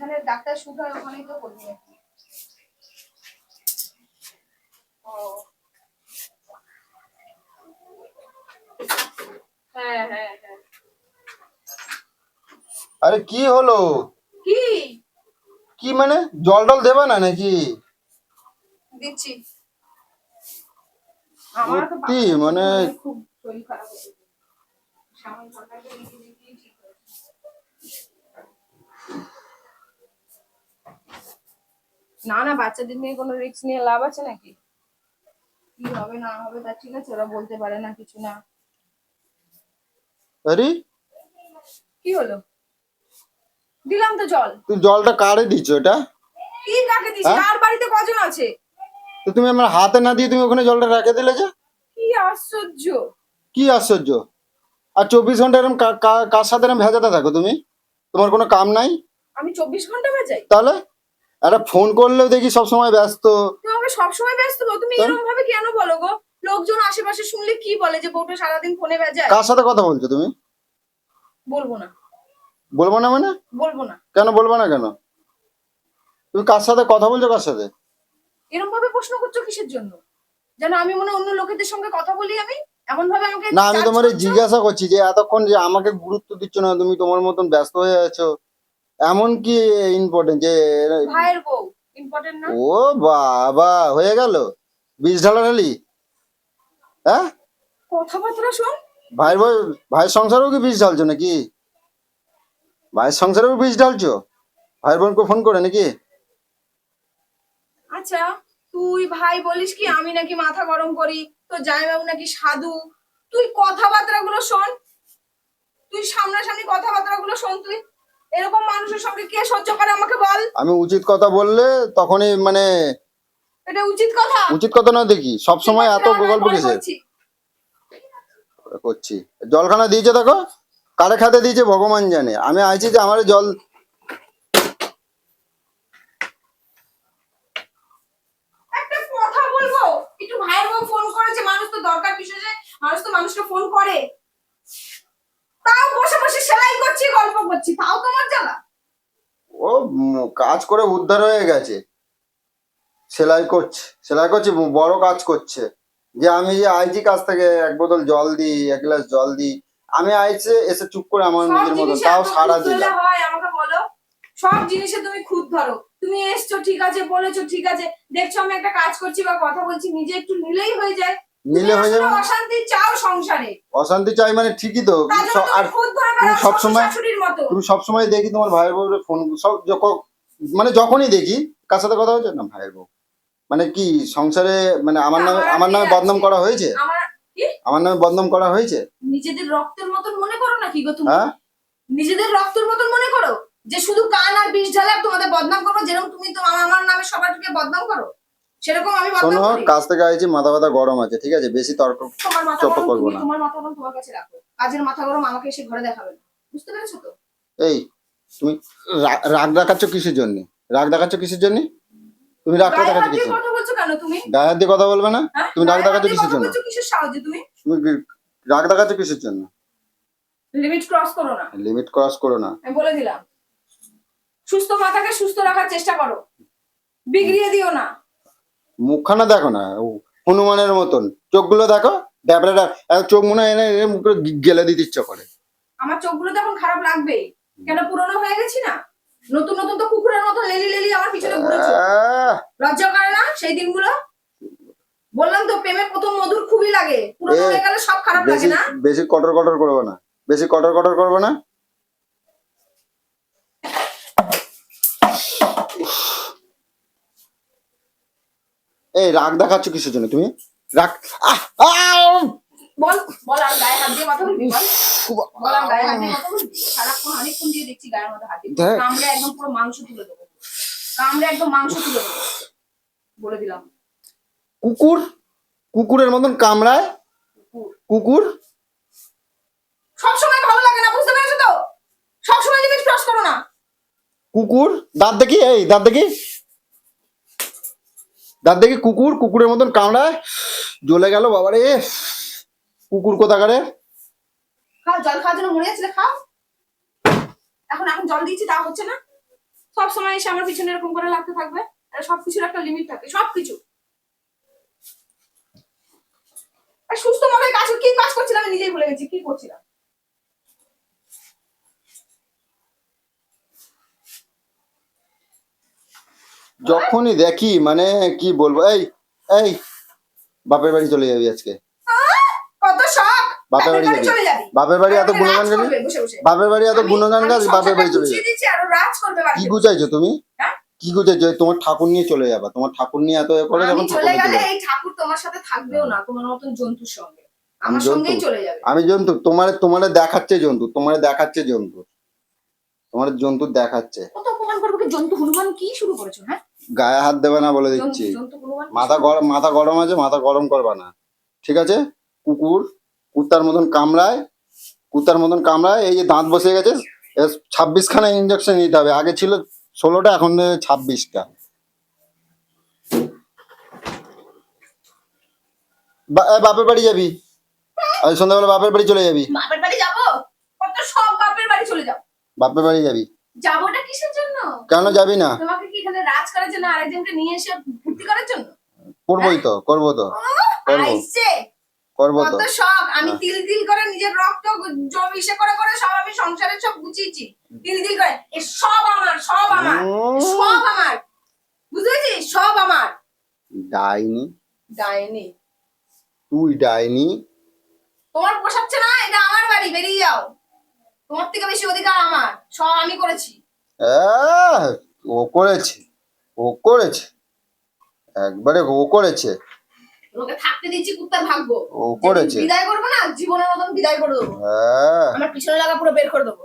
যেখানে ডাক্তার হয় ওখানেই তো ও। হ্যাঁ হ্যাঁ হ্যাঁ। আরে কি হলো? কি? কি মানে? জল টল দেবে না নাকি? দিচ্ছি। আমার তো মানে খুব শরীর খারাপ হয়ে গেছে। সামনে সরকারকে লিখে লিখে ঠিক হয়েছে না না বাচ্চাদের নিয়ে কোনো রিস্ক নিয়ে লাভ আছে নাকি? কি হবে না হবে তা ঠিক আছে ওরা বলতে পারে না কিছু না। আরে? কি হলো? দিলাম তো জল। তুই জলটা কারে দিচ্ছ এটা? কি কাকে দিস হ্যাঁ? আর বাড়িতে কজন আছে? তো তুমি আমার হাতে না দিয়ে তুমি ওখানে জলটা রেখে দিলে যে? কি আশ্চর্য। কি আশ্চর্য? আর চব্বিশ ঘণ্টা এরকম কার সাথে এরকম ভেজাতে থাকো তুমি? তোমার কোনো কাম নাই? আমি চব্বিশ ঘণ্টা বাজাই তাহলে? একটা ফোন করলেও দেখি সব সময় ব্যস্ত। তুমি আমাকে সবসময় ব্যস্ত গো। তুমি এরকম ভাবে কেন বলো গো? লোকজন আশেপাশে শুনলে কি বলে যে বউটা সারাদিন ফোনে বাজায়? কার সাথে কথা বলছো তুমি? বলব না। বলব না মানে? বলব না। কেন বলব না কেন? তুমি কার সাথে কথা বলছো কার সাথে? এরকম ভাবে প্রশ্ন করছ কিসের জন্য? যেন আমি মনে অন্য লোকেদের সঙ্গে কথা বলি আমি? এমন ভাবে আমাকে না আমি তোমার জিজ্ঞাসা করছি যে এতক্ষণ যে আমাকে গুরুত্ব দিচ্ছ না তুমি তোমার মতন ব্যস্ত হয়ে আছো। এমন কি ইম্পর্টেন্ট যে ভাইয়ের বউ ইম্পর্টেন্ট না? ও বাবা হয়ে গেল। বীজ ঢালা ঢালি? হ্যাঁ? কথাবার্তা শোন। ভাইয়ের বই ভাইয়ের সংসারেও কি বীজ ঢালছো নাকি? ভাইয়ের সংসারেও বীজ ঢালছো? ভাইয়ের বোনকে ফোন করে নাকি? আচ্ছা তুই ভাই বলিস কি আমি নাকি মাথা গরম করি তো জামাইবাবু নাকি সাধু। তুই কথাবার্তা গুলো শোন। তুই সামনাসামনি কথাবার্তা গুলো শোন তুই। এরকম মানুষের সঙ্গে কে সহ্য করে আমাকে বল? আমি উচিত কথা বললে তখনই মানে এটা উচিত কথা? উচিত কথা না দেখি সব সময় এত গল্প কিসের? করছি। জলখানা দিয়েছে দেখো? কারে খাতে দিয়েছে? ভগবান জানে। আমি আইছি যে আমার জল একটা কথা বলব? একটু ভাইয়ের ফোন করেছে মানুষ তো দরকার বিশেষে। মানুষ তো মানুষকে ফোন করে। তাও বসে বসে সেলাই করছি গল্প করছি তাও তোমার জ্বালা ও কাজ করে উদ্ধার হয়ে গেছে। সেলাই করছে সেলাই করছে বড় কাজ করছে। যে আমি যে আইছি কাছ থেকে এক বোতল জল দিই এক গ্লাস জল দিই আমি আইছে এসে চুপ করে আমার নিজের জিনিসে তাও সারা দিলাম। সব জিনিসে তুমি খুদ ধরো। তুমি এসছো ঠিক আছে বলেছ ঠিক আছে। দেখছ আমি একটা কাজ করছি বা কথা বলছি নিজে একটু নিলেই হয়ে যায়। নিলে হয়ে যাবে। অশান্তি চাও সংসারে। অশান্তি চাই মানে ঠিকই তো আর তুমি সবসময়- তুমি সবসময় দেখি তোমার ভাইয়ের বউরে ফোন সব যখন মানে যখনই দেখি কার সাথে কথা হচ্ছে না ভাইয়ের বউ। মানে কি সংসারে মানে আমার নামে আমার নামে বদনাম করা হয়েছে? আমার নামে বদনাম করা হয়েছে? নিজেদের রক্তের মতন মনে করো নাকি গো তুমি? হ্যাঁ? নিজেদের রক্তের মতন মনে করো? যে শুধু কান আর বিষ ঢালে তোমাদের বদনাম করব যেরকম তুমি তো আমার আমার নামে সবাইকে বদনাম করো? সেরকম আমি শোনো কাজ থেকে আইছি মাথা ব্যথা গরম আছে ঠিক আছে? বেশি তর্ক মাথা করব না। তোমার মাথা গরম তোমার কাছে রাখো। কাজের মাথা গরম আমাকে এসে ঘরে দেখাবে বুঝতে পেরেছ তো? এই তুমি রাগ দেখাচ্ছ কিসের জন্য? রাগ দেখাচ্ছ কিসের জন্য? তুমি হাত দেখাচ্ছ কিসের? তুমি? গায়ে হাত দিয়ে কথা বলবে না? হ্যাঁ? তুমি রাগ দেখাচ্ছ কিসের জন্য? তুমি? রাগ দেখাচ্ছ কিসের জন্য? লিমিট ক্রস করো না। লিমিট ক্রস করো না। আমি বলে দিলাম। সুস্থ মাথাকে সুস্থ রাখার চেষ্টা করো। বিগড়িয়ে দিও না। মুখখানা দেখো না ও হনুমানের মতন। চোখগুলো দেখো ড্যাবড়া ড্যাব চোখ মনে হয় এনে মুখে গেলে দিতে ইচ্ছা করে। আমার চোখগুলো তো এখন খারাপ লাগবেই। কেন পুরনো হয়ে গেছি না? নতুন নতুন তো কুকুরের মতো লেলি লেলি আমার পিছনে ঘুরেছো। লজ্জা করে না সেই দিনগুলো? বললাম তো প্রেমে প্রথম মধুর খুবই লাগে। পুরনো হয়ে গেলে সব খারাপ লাগে না? বেশি কটর কটর করব না। বেশি কটর কটর করব না। এই রাগ দেখাচ্ছ কিসের জন্য তুমি? রাগ আহ, আহ, বল বল আর গায়ে হাত দিয়ে কথা বলবি? বল। বল আর গায়ে হাত দিয়ে কথা বলবি? সারাক্ষণ অনেকক্ষণ দিয়ে দেখছি গায়ের মধ্যে হাত দিয়ে। কামড়ে একদম পুরো মাংস তুলে দেবো। কামড়ে একদম মাংস তুলে দেবো। বলে দিলাম। কুকুর? কুকুরের মতন কামড়ায়? কুকুর। সবসময় ভালো লাগে না বুঝতে পেরেছ তো? সবসময় ক্রস করো না। কুকুর? দাঁত দেখি এই দাঁত দেখি। দাঁত দেখি কুকুর, কুকুরের মতন কামড়ায়। জ্বলে গেল, বাবারে। কুকুর কোথাকারে? খাও, জল খাও। এখন এখন জল তা হচ্ছে না। এসে আমার পিছনে এরকম করে লাগতে থাকবে। একটা লিমিট থাকে, সবকিছু। সুস্থ মাথায় কাজ, কি কাজ করছিলাম নিজেই ভুলে গেছি, কি করছিলাম? যখনই দেখি মানে কি বলব এই এই বাপের বাড়ি চলে যাবি আজকে। কত শখ! বাপের বাড়ি চলে যাবি। বাপের বাড়ি এত গুণগান গাবি? বাপের বাড়ি এত গুণগান গাবি? বাপের বাড়ি চলে যাবি? কি। গুছাইছো তুমি? হ্যাঁ? কি গুছাইছো? তোমার ঠাকুর নিয়ে চলে যাবা। তোমার ঠাকুর নিয়ে এত এ করে যখন চলে গেলে। এই ঠাকুর তোমার সাথে থাকবেও না তোমার মতন জন্তুর সঙ্গে। আমার জন্তু? সঙ্গেই চলে যাবে। আমি জন্তু। তোমার তোমার দেখাচ্ছে জন্তু। তোমার দেখাচ্ছে জন্তু। তোমার জন্তু দেখাচ্ছে। কত অপমান করব জন্তু হনুমান কি শুরু করেছ হ্যাঁ? গায়ে হাত দেবে না বলে দিচ্ছি। মাথা গরম মাথা গরম আছে মাথা গরম করবা না। ঠিক আছে? কুকুর কুত্তার মতন কামড়ায় কুত্তার মতন কামড়ায় এই যে দাঁত বসে গেছে ছাব্বিশ খানা ইঞ্জেকশন নিতে হবে। আগে ছিল ষোলোটা এখন ছাব্বিশটা। বাপের বাড়ি যাবি? আজ সন্ধ্যাবেলা বাপের বাড়ি চলে যাবি? বাপের বাড়ি যাব? কত সব বাপের বাড়ি চলে যাও বাপের বাড়ি যাবি? যাবোটা কিসের জন্য? কেন যাবি না? তোমাকে কি এখানে রাজ করার জন্য আরেকজনকে নিয়ে এসে ভর্তি করার জন্য? করবোই তো করব তো করব। তো। কত শখ। আমি হ্যাঁ। তিল তিল করে নিজের রক্ত করে করে সব আমি সংসারে সব গুছিয়েছি। তিল তিল করে। এ সব আমার সব আমার। সব আমার। সব আমার। ডাইনি। ডাইনি। তুই ডাইনি। তোমার পোষাচ্ছে না এটা আমার বাড়ি বেরিয়ে যাও। তোমার থেকে বেশি অধিকার আমার। সব আমি করেছি। আহ, ও করেছে। ও করেছে। একবারে ও করেছে। তোমাকে থাকতে দিচ্ছি কুত্তার ভাগ্য। ও করেছে। যেদিন বিদায় করব না জীবনের মতন বিদায় করে দেবো। হ্যাঁ। আমার পিছনে লাগা পুরো বের করে দেবো।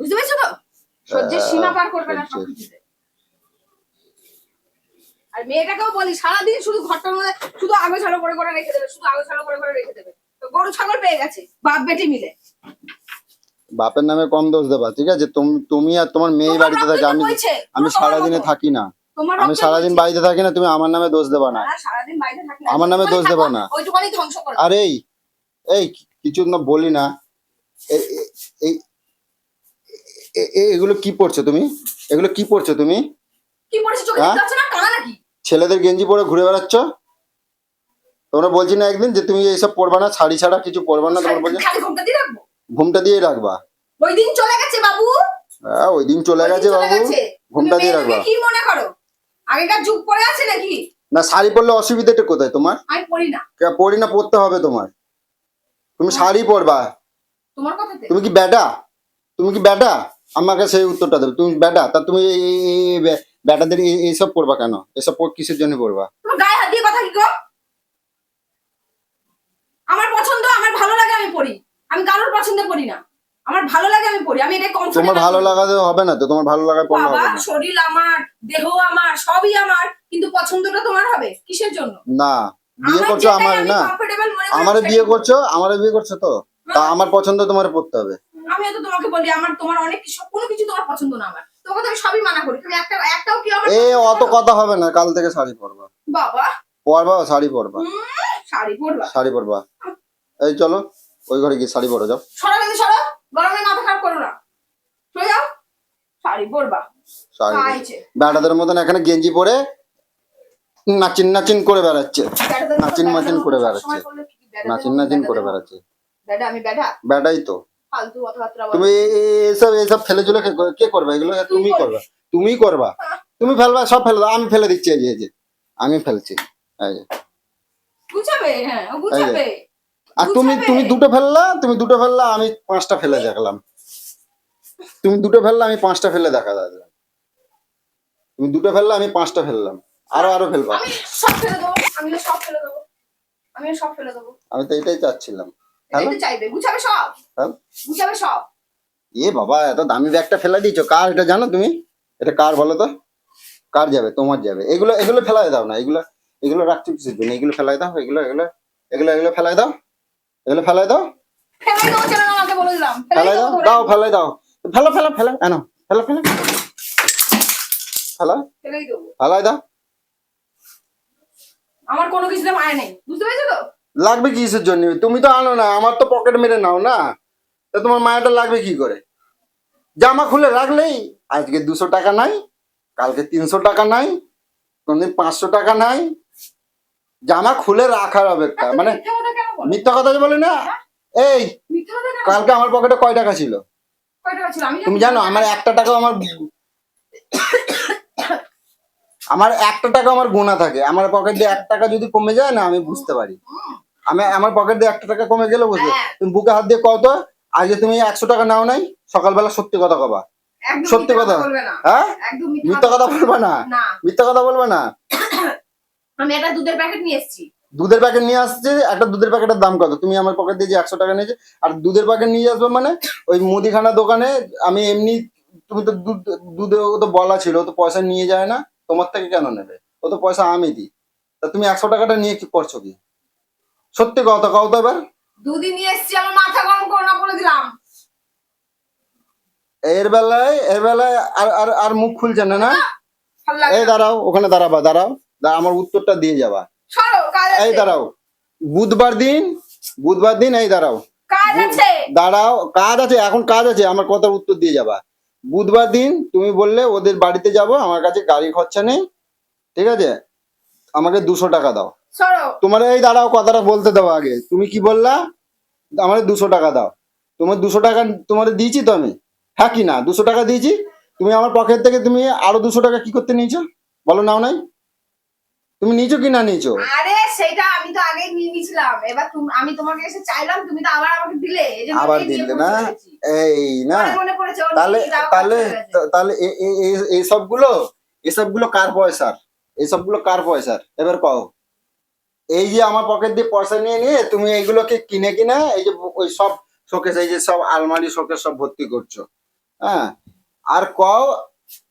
বুঝতে পেরেছ তো? সহ্যের হ্যাঁ, সীমা পার করবে না সহ্যের। সবকিছুতে। আর মেয়েটাকেও বলি সারাদিন শুধু ঘরটার মধ্যে শুধু আগোছালো করে করে রেখে দেবে শুধু আগোছালো করে করে রেখে দেবে। তো গরু ছাগল পেয়ে গেছে বাপ বেটি মিলে। বাপের নামে কম দোষ দেবা ঠিক আছে? তুমি তুমি আর তোমার মেয়ে বাড়িতে থাকে আমি আমি সারাদিনে থাকি না। আমি সারাদিন বাড়িতে থাকি না তুমি আমার নামে দোষ দেবা না। আমার নামে দোষ দেবে না। আর এই এই কিছু না বলি না। এগুলো কি পড়ছো তুমি? এগুলো কি পড়ছো তুমি? হ্যাঁ? ছেলেদের গেঞ্জি পরে ঘুরে বেড়াচ্ছ? তোমরা বলছি না একদিন যে তুমি এইসব পরবা না শাড়ি ছাড়া কিছু পরবা না তোমরা বলছো ঘুমটা দিয়ে রাখব। ওই দিন চলে গেছে বাবু। হ্যাঁ ওই দিন চলে গেছে বাবু। ঘুমটা দিয়ে রাখবা। কি মনে করো? আগেকার যুগ পড়ে আছে নাকি? না শাড়ি পরলে অসুবিধাটা কোথায় তোমার? আমি পড়ি না। কে- পরি না পরতে হবে তোমার। তুমি শাড়ি পরবা। তোমার কথাতে? তুমি কি ব্যাটা? তুমি কি ব্যাটা? আমাকে সেই উত্তরটা দেবে। তুমি ব্যাটা? তা তুমি ব্যাটাদের এই- এইসব পড়বা কেন? এসব পর- কিসের জন্য পড়বা গায়ে হাত দিয়ে কথা কি গো আমার পছন্দ আমার ভালো লাগে আমি পড়ি আমি কারোর পছন্দ করি না। আমার ভালো লাগে আমি পড়ি আমি এটা কম তোমার ভালো লাগাতে হবে না তো? তোমার ভালো লাগায় পড়লে বাবা হবে না? শরীর আমার দেহ আমার সবই আমার কিন্তু পছন্দটা তোমার হবে? কিসের জন্য? না বিয়ে করছ আমার না। আমারে বিয়ে করছ আমারে বিয়ে করছ তো? তা আমার পছন্দ তোমার পড়তে হবে। আমি তো তোমাকে বলি আমার তোমার অনেক কিছু কোনো কিছু তোমার পছন্দ না আমার। তোমাকে তো আমি সবই মানা করি। তুমি একটা একটাও কি আমার এ অত কথা হবে না কাল থেকে শাড়ি পরবা। বাবা। পরবা শাড়ি পরবা। শাড়ি পরবা। শাড়ি পরবা। এই চলো। ওই ঘরে গিয়ে শাড়ি পরো যাও। সরো কিন্তু সরো গরমে মাথা খারাপ করো না। সরে যাও। শাড়ি পরবা। শাড়ি পরো। ব্যাটাদের মতন এখানে গেঞ্জি পরে নাচিন নাচিন করে বেড়াচ্ছে। নাচিন নাচিন করে বেড়াচ্ছে। নাচিন নাচিন করে বেড়াচ্ছে। ব্যাটা আমি ব্যাটা? ব্যাটাই তো। তুমি এসব এসব ফেলে চলে কে করবে? এগুলো তুমি করবে। তুমি করবা। তুমি ফেলবা সব ফেলে দাও। আমি ফেলে দিচ্ছি এই যে, আমি ফেলছি। এই যে। গুছাবে হ্যাঁ গুছাবে। আর তুমি তুমি দুটো ফেললা তুমি দুটো ফেললা আমি পাঁচটা ফেলে দেখলাম। তুমি দুটো ফেললা আমি পাঁচটা ফেলে দেখা দাদা তুমি দুটো ফেললা আমি পাঁচটা ফেললাম। আরও আরও ফেলবা। আমি সব ফেলে দেবো আমি সব ফেলে দেবো আমি সব ফেলে দেবো। আমি তো এটাই চাচ্ছিলাম। হ্যালো? চাইবে গুছাবে সব? হ্যাঁ? গুছাবে সব? এ বাবা এত দামি ব্যাগটা ফেলে দিয়েছ কার এটা জানো তুমি? এটা কার বলো তো? কার যাবে? তোমার যাবে। এগুলো এগুলো ফেলাই দাও না এগুলো এগুলো রাখছো কিসের জন্য এগুলো ফেলাই দাও এগুলো এগুলো এগুলো এগুলো ফেলাই দাও। এগুলো ফেলাই দাও। ফেলাই দাও দাও ফেলাই দাও। ফেলো ফেলো ফেলো কেন ফেলো ফেলো। ফেলো। ফেলাই দাও। আমার কোনো কিছুতে মায়া নেই। বুঝতে পেরেছ তো? লাগবে কিসের জন্য? তুমি তো আনো না আমার তো পকেট মেরে নাও না। তা তোমার মায়াটা লাগবে কি করে? জামা খুলে রাখলেই আজকে দুশো টাকা নাই কালকে তিনশো টাকা নাই কোনদিন পাঁচশো টাকা নাই জামা খুলে রাখার অপেক্ষা। মানে মিথ্যা কথা যে বলে না? এই কথা কেন কালকে আমার পকেটে কয় টাকা ছিল? তুমি জানো আমার একটা টাকা আমার আমার একটা টাকা আমার গোনা থাকে। আমার পকেট দিয়ে এক টাকা যদি কমে যায় না আমি বুঝতে পারি। আমি আমার পকেট দিয়ে একটা টাকা কমে গেলে বুঝবে। হ্যাঁ। তুমি বুকে হাত দিয়ে কত আজকে তুমি একশো টাকা নাও নাই সকালবেলা সত্যি কথা কবা। সত্যি কথা। হ্যাঁ? মিথ্যা কথা বলবে না। না। মিথ্যা কথা বলবে না। আমি একটা দুধের প্যাকেট নিয়ে এসেছি। দুধের প্যাকেট নিয়ে আসছে একটা দুধের প্যাকেটের দাম কত? তুমি আমার পকেট দিয়ে যে একশো টাকা নিয়েছে আর দুধের প্যাকেট নিয়ে আসবে মানে ওই মুদিখানা দোকানে আমি এমনি তুমি তো দুধ দুধে ও তো বলা ছিল ও তো পয়সা নিয়ে যায় না তোমার থেকে কেন নেবে? ও তো পয়সা আমি দিই। তা তুমি একশো টাকাটা নিয়ে কি করছ কি? সত্যি কথা কও তো এবার। দুদিন নিয়ে এসেছি আমার মাথা গরম করো না বলে দিলাম। এর বেলায় এর বেলায় আর আর আর মুখ খুলছে না না। এই দাঁড়াও ওখানে দাঁড়াবা দাঁড়াও। আমার উত্তরটা দিয়ে যাবা। এই দাঁড়াও। বুধবার দিন বুধবার দিন এই দাঁড়াও। দাঁড়াও কাজ আছে এখন কাজ আছে আমার কথার উত্তর দিয়ে যাবা। বুধবার দিন তুমি বললে ওদের বাড়িতে যাব আমার কাছে গাড়ি খরচা নেই ঠিক আছে? আমাকে দুশো টাকা দাও। তোমার এই দাঁড়াও কথাটা বলতে দাও আগে। তুমি কি বললা? আমার দুশো টাকা দাও। তোমার দুশো টাকা তোমার দিয়েছি তো আমি? হ্যাঁ কি না দুশো টাকা দিয়েছি। তুমি আমার পকেট থেকে তুমি আরও দুশো টাকা কি করতে নিয়েছো? বলো নাও নাই। তুমি নিয়েছো কি না নিয়েছো? আরে সেটা আমি তো আগে নিয়ে নিয়েছিলাম। এবার তুমি আমি তোমাকে এসে চাইলাম তুমি তো আবার আমাকে দিলে। এই আবার দিলে না? এই না। তাহলে তাহলে। তাহলে এ- এ- এ- এই সবগুলো কার পয়সার? এসবগুলো কার পয়সার? এবার কও। এই যে আমার পকেট দিয়ে পয়সা নিয়ে নিয়ে তুমি এইগুলোকে কিনে কিনে এই যে ওই সব শোকেস এই যে সব আলমারি শোকেস সব ভর্তি করছ। হ্যাঁ? আর কও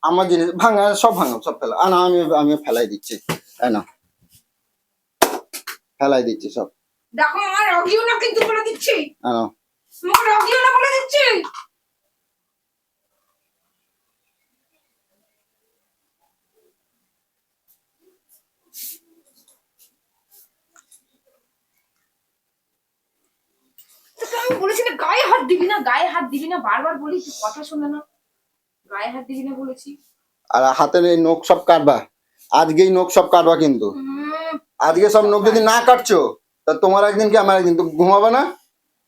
আমার জিনিস ভাঙা সব ভাঙা সব ফেলা। আর আমি আমি ফেলাই দিচ্ছি। এই না ফেলাই দিচ্ছি সব। দেখো আমার রগিও না কিন্তু বলে দিচ্ছি। আমার রগিও না বলে দিচ্ছি। বলেছি না গায়ে হাত দিবি না গায়ে হাত দিবি না বারবার বলি কথা শোনে না। গায়ে হাত দিবি না বলেছি। আর হাতের এই নখ সব কাটবা। আজকেই নখ সব কাটবা কিন্তু। আজকে সব নখ যদি না কাটছো তা তোমার একদিন কি আমার একদিন তুমি ঘুমাবে না?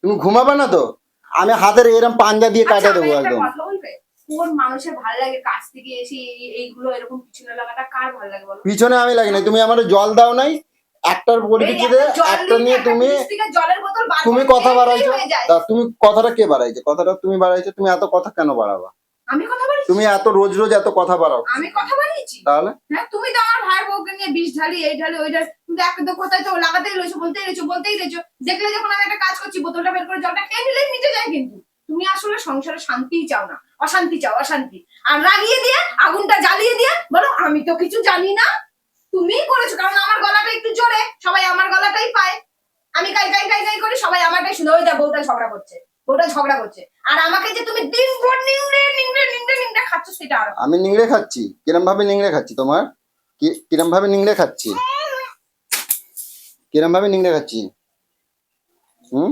তুমি ঘুমাবে না তো? আমি হাতের এরকম পাঞ্জা দিয়ে কাটা আচ্ছা, দেবো একদম। কোন মানুষের ভালো লাগে কাছ থেকে এসে এইগুলো এরকম পিছনে লাগাটা? কার ভালো লাগে বলো? পিছনে আমি লাগি না তুমি আমার জল দাও নাই একটার পরিপ্রেক্ষিতে একটা নিয়ে তুমি তুমি কথা বাড়াইছো। তুমি কথাটা কে বাড়াইছে? কথাটা তুমি বাড়াইছো তুমি এত কথা কেন বাড়াবা? আমি কথা বলি তুমি এত রোজ রোজ এত কথা বাড়াও। আমি কথা বাড়িয়েছি তাহলে? হ্যাঁ তুমি তো আমার ভাই বউকে নিয়ে বিষ ঢালি এই ঢালি ওই ঢালি তুমি তো একটা তো কোথায় তো লাগাতেই রয়েছো বলতেই রয়েছো বলতেই রয়েছো। দেখলে যখন আমি একটা কাজ করছি বোতলটা বের করে জলটা খেয়ে নিলেই মিটে যায় কিন্তু। তুমি আসলে সংসারে শান্তিই চাও না। অশান্তি চাও অশান্তি। আর রাগিয়ে দিয়ে আগুনটা জ্বালিয়ে দিয়ে বলো আমি তো কিছু জানি না। তুমিই করেছ কারণ আমার গলাটা একটু জোরে সবাই আমার গলাটাই পায়। আমি কাই কাই কাই কাই করি সবাই আমারটাই শুনে ওই যা বউটা ঝগড়া করছে বউটা ঝগড়া করছে। আর আমাকে যে তুমি দিন ভর নিংড়ে নিংড়ে নিংড়ে নিংড়ে খাচ্ছ সেটা আর। আমি নিংড়ে খাচ্ছি। কিরম ভাবে নিংড়ে খাচ্ছি তোমার? কিরম ভাবে নিংড়ে খাচ্ছি? কিরম ভাবে নিংড়ে খাচ্ছি? হুম?